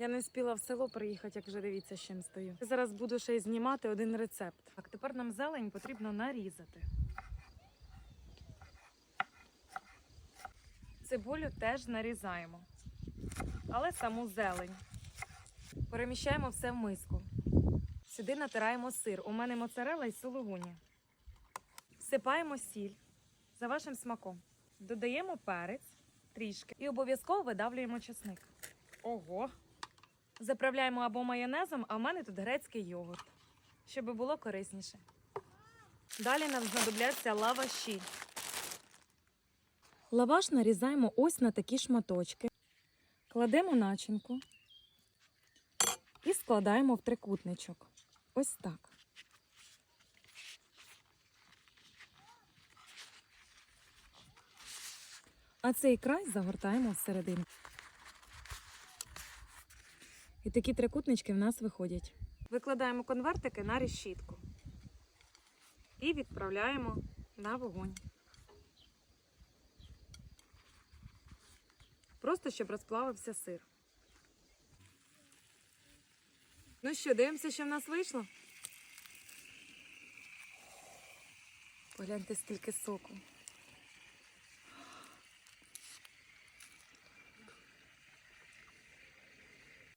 Я не встигла в село приїхати, як вже дивіться, з чим стою. Зараз буду ще й знімати один рецепт. Так, тепер нам зелень потрібно нарізати. Цибулю теж нарізаємо, але саму зелень. Переміщаємо все в миску. Сюди натираємо сир. У мене моцарела і сулугуні. Всипаємо сіль за вашим смаком. Додаємо перець трішки і обов'язково видавлюємо чесник. Ого! Заправляємо або майонезом, а в мене тут грецький йогурт, щоб було корисніше. Далі нам знадобляться лаваші. Лаваш нарізаємо ось на такі шматочки. Кладемо начинку і складаємо в трикутничок. Ось так. А цей край загортаємо всередину. І такі трикутнички в нас виходять. Викладаємо конвертики на решітку і відправляємо на вогонь. Просто щоб розплавився сир. Ну що, дивимося, що в нас вийшло? Погляньте, скільки соку.